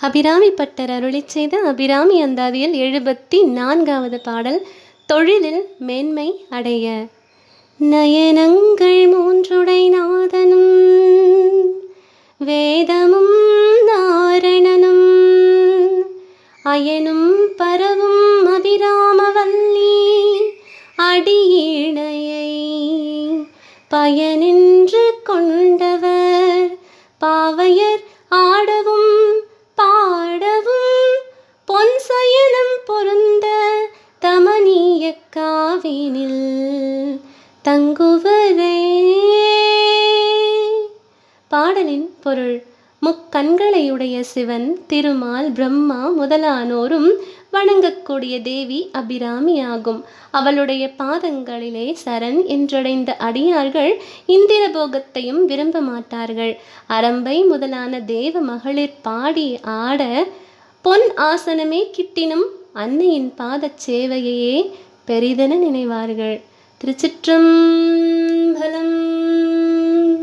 Abirami butter அருளை செய்த அபிராமி அந்தாதியில் எழுபத்தி நான்காவது பாடல் தொழிலில் மேன்மை அடைய. நயனங்கள் மூன்றுடை நாதனும் வேதமும் நாரணனும் அயனும் பரவும் அபிராமவல்லி அடியிணையை பயனின்று கொண்டவர் பாவையர் ஆட ஆவினில் தங்குவதே. பாடலின் பொருள் முக்கண்களையுடைய சிவன் திருமால் பிரம்மா முதலானோரும் வணங்கக்கூடிய தேவி அபிராமியாகும். அவளுடைய பாதங்களிலே சரண் என்றடைந்த அடியார்கள் இந்திர போகத்தையும் விரும்ப மாட்டார்கள். அரம்பை முதலான தேவ மகளிர் பாடி ஆட பொன் ஆசனமே கிட்டினும் அன்னையின் பாதச் சேவையையே பெரிதென நினைவார்கள். திருச்சிற்றம்பலம்